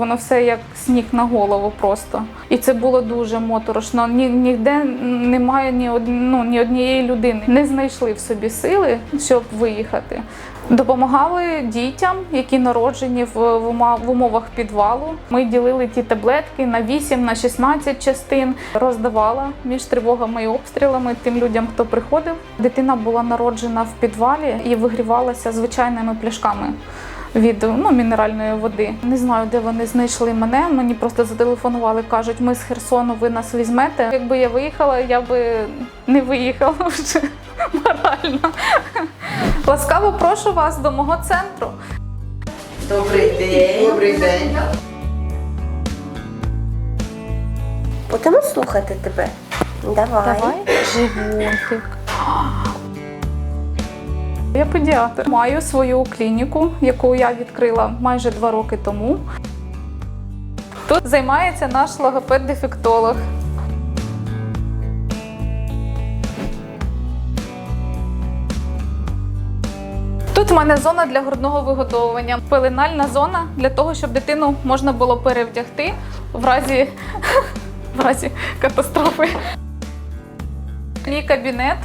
Воно все як сніг на голову просто. І це було дуже моторошно. Ні, ніде немає ні, од, ну, ні однієї людини. Не знайшли в собі сили, щоб виїхати. Допомагали дітям, які народжені в, в, умовах підвалу. Ми ділили ті таблетки на 8, на 16 частин, роздавала між тривогами і обстрілами тим людям, хто приходив. Дитина була народжена в підвалі і вигрівалася звичайними пляшками від ну, мінеральної води. Не знаю, де вони знайшли мене. Мені просто зателефонували, кажуть, ми з Херсону, ви нас візьмете. Якби я виїхала, я би не виїхала вже морально. Ласкаво прошу вас до мого центру. Добрий день. Добрий день. Будемо слухати тебе. Давай. Животик. Я педіатр. Маю свою клініку, яку я відкрила майже два роки тому. Тут займається наш логопед-дефектолог. Тут в мене зона для грудного виготовлення, пеленальна зона для того, щоб дитину можна було перевдягти в разі, в разі катастрофи. Мій кабінет.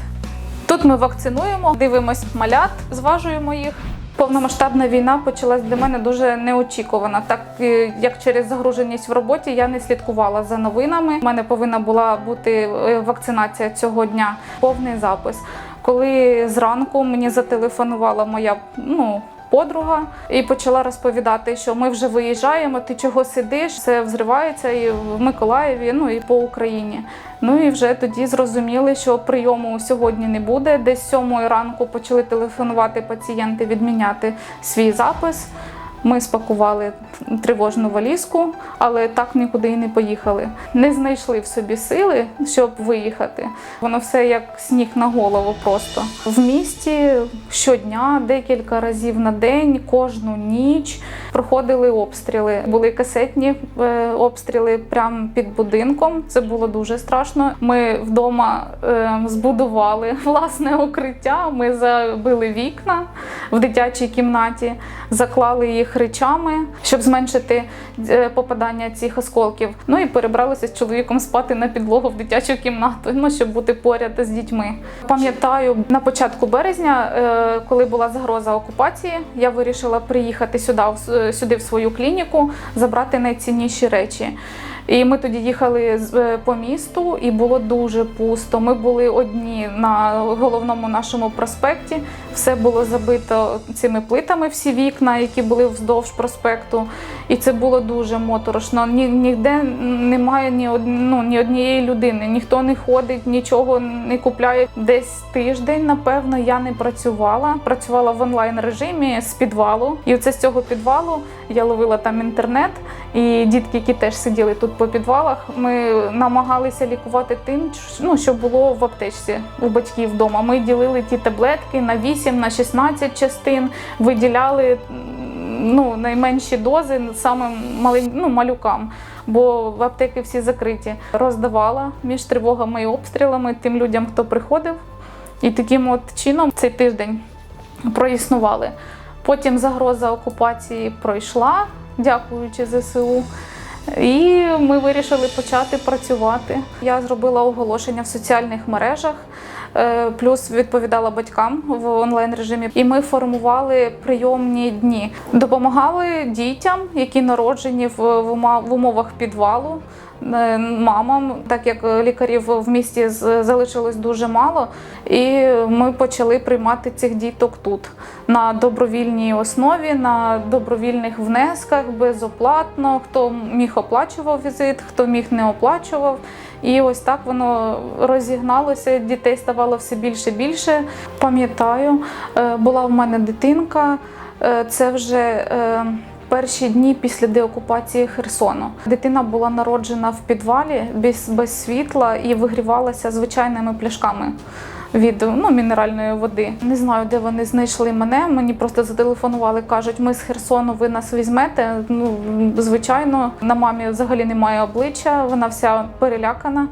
Тут ми вакцинуємо, дивимось малят, зважуємо їх. Повномасштабна війна почалась для мене дуже неочікувана. Так е, як через загруженість в роботі я не слідкувала за новинами. У мене повинна була бути е, вакцинація цього дня, повний запис. Коли зранку мені зателефонувала моя ну, подруга і почала розповідати, що ми вже виїжджаємо, ти чого сидиш? Все взривається і в Миколаєві, ну і по Україні. Ну і вже тоді зрозуміли, що прийому сьогодні не буде. Десь сьомої ранку почали телефонувати пацієнти, відміняти свій запис. Ми спакували тривожну валізку, але так нікуди і не поїхали. Не знайшли в собі сили, щоб виїхати. Воно все як сніг на голову просто. В місті щодня, декілька разів на день, кожну ніч проходили обстріли. Були касетні е, обстріли прямо під будинком. Це було дуже страшно. Ми вдома е, збудували власне укриття. Ми забили вікна в дитячій кімнаті, заклали їх речами, щоб зменшити е, попадання цих осколків. Ну і перебралися з чоловіком спати на підлогу в дитячу кімнату, ну щоб бути поряд з дітьми. Пам'ятаю, на початку березня, е, коли була загроза окупації, я вирішила приїхати сюди, в- сюди в свою клініку, забрати найцінніші речі. І ми тоді їхали е, по місту, і було дуже пусто. Ми були одні на головному нашому проспекті. Все було забито цими плитами, всі вікна, які були вздовж проспекту. І це було дуже моторошно. Ні, ніде немає ні, од, ну, ні однієї людини, ніхто не ходить, нічого не купляє. Десь тиждень, напевно, я не працювала. Працювала в онлайн режимі з підвалу. І оце з цього підвалу я ловила там інтернет. І дітки, які теж сиділи тут по підвалах, ми намагалися лікувати тим, ну, що було в аптечці у батьків вдома. Ми ділили ті таблетки на 8, на 16 частин, виділяли ну, найменші дози самим малень, ну, малюкам. Бо в аптеки всі закриті. Роздавала між тривогами і обстрілами тим людям, хто приходив. І таким от чином цей тиждень проіснували. Потім загроза окупації пройшла, дякуючи ЗСУ. І ми вирішили почати працювати. Я зробила оголошення в соціальних мережах, плюс відповідала батькам в онлайн режимі. І ми формували прийомні дні, допомагали дітям, які народжені в, в умовах підвалу. е, Мамам, так як лікарів в місті залишилось дуже мало, і ми почали приймати цих діток тут на добровільній основі, на добровільних внесках, безоплатно. Хто міг оплачував візит, хто міг не оплачував. І ось так воно розігналося. Дітей ставало все більше і більше. Пам'ятаю, е, була в мене дитинка. е, Це вже е, перші дні після деокупації Херсону. Дитина була народжена в підвалі без, без світла і вигрівалася звичайними пляшками. Від ну, мінеральної води. Не знаю, де вони знайшли мене. Мені просто зателефонували, кажуть, ми з Херсону, ви нас візьмете. Ну, звичайно, на мамі взагалі немає обличчя, вона вся перелякана.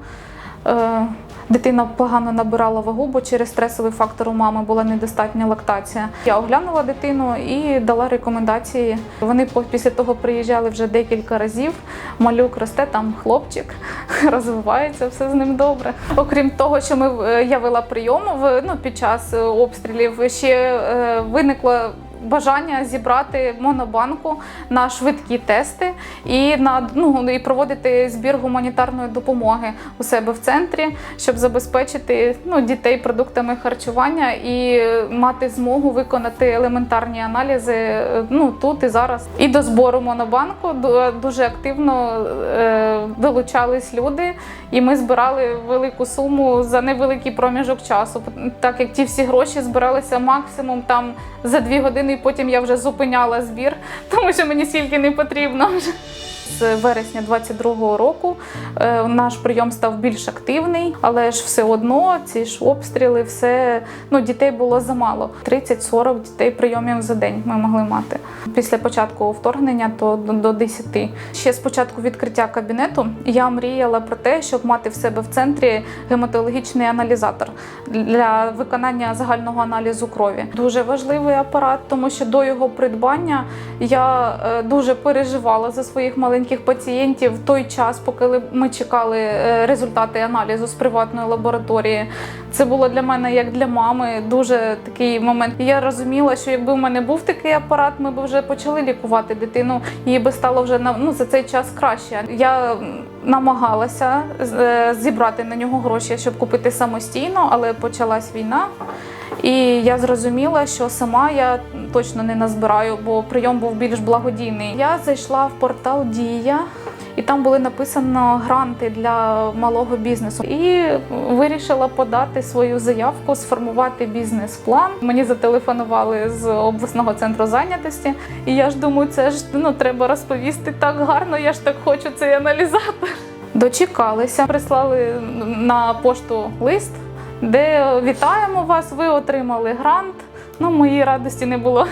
Дитина погано набирала вагу, бо через стресовий фактор у мами була недостатня лактація. Я оглянула дитину і дала рекомендації. Вони після того приїжджали вже декілька разів. Малюк росте, там хлопчик розвивається, все з ним добре. Окрім того, що ми е, я вела прийом в ну під час е, обстрілів, ще е, виникло. Бажання зібрати монобанку на швидкі тести і на ну і проводити збір гуманітарної допомоги у себе в центрі, щоб забезпечити ну, дітей продуктами харчування і мати змогу виконати елементарні аналізи е, ну тут і зараз. І до збору монобанку дуже активно е, долучались люди, і ми збирали велику суму за невеликий проміжок часу, так як ті всі гроші збиралися максимум там за дві години, потім я вже зупиняла збір, тому що мені стільки не потрібно вже. З вересня 22-го року е, наш прийом став більш активний, але ж все одно ці ж обстріли, все ну дітей було замало. 30-40 дітей прийомів за день ми могли мати. Після початку вторгнення то до, до 10. Ще з початку відкриття кабінету я мріяла про те, щоб мати в себе в центрі гематологічний аналізатор для виконання загального аналізу крові. Дуже важливий апарат, тому що до його придбання я е, дуже переживала за своїх маленьких пацієнтів в той час, поки ми чекали е, результати аналізу з приватної лабораторії. Це було для мене як для мами дуже такий момент. Я розуміла, що якби в мене був такий апарат, ми б вже почали лікувати дитину. Їй би стало вже ну за цей час краще. Я намагалася е, зібрати на нього гроші, щоб купити самостійно, але почалась війна. І я зрозуміла, що сама я точно не назбираю, бо прийом був більш благодійний. Я зайшла в портал Дія. І там були написано гранти для малого бізнесу. І вирішила подати свою заявку, сформувати бізнес-план. Мені зателефонували з обласного центру зайнятості. І я ж думаю, це ж ну треба розповісти так гарно. Я ж так хочу цей аналізатор. Дочекалися, прислали на пошту лист, де вітаємо вас, ви отримали грант. Ну, моїй радості не було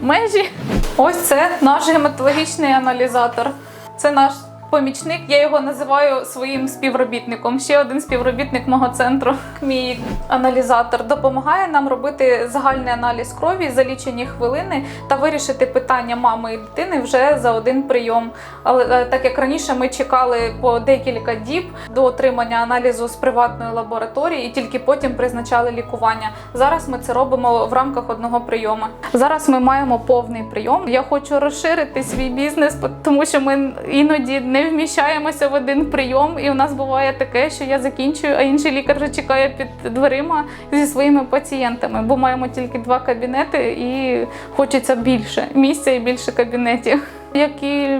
межі. Ось це наш гематологічний аналізатор. Це наш помічник. Я його називаю своїм співробітником. Ще один співробітник мого центру. Мій аналізатор допомагає нам робити загальний аналіз крові за лічені хвилини та вирішити питання мами і дитини вже за один прийом. Але е, так як раніше ми чекали по декілька діб до отримання аналізу з приватної лабораторії, і тільки потім призначали лікування. Зараз ми це робимо в рамках одного прийому. Зараз ми маємо повний прийом. Я хочу розширити свій бізнес, тому що ми іноді не вміщаємося в один прийом, і у нас буває таке, що я закінчую, а інший лікар вже чекає під дверима зі своїми пацієнтами, бо маємо тільки два кабінети і хочеться більше місця і більше кабінетів. Як і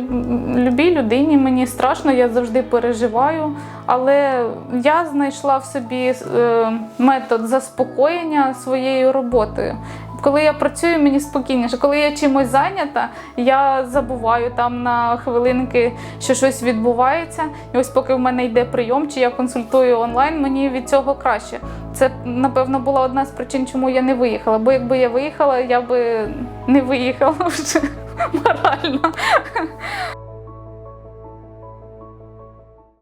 любій людині, мені страшно, я завжди переживаю. Але я знайшла в собі е, метод заспокоєння своєю роботою. Коли я працюю, мені спокійніше. Коли я чимось зайнята, я забуваю там на хвилинки, що щось відбувається. І ось поки в мене йде прийом, чи я консультую онлайн, мені від цього краще. Це напевно була одна з причин, чому я не виїхала. Бо якби я виїхала, я би не виїхала вже морально.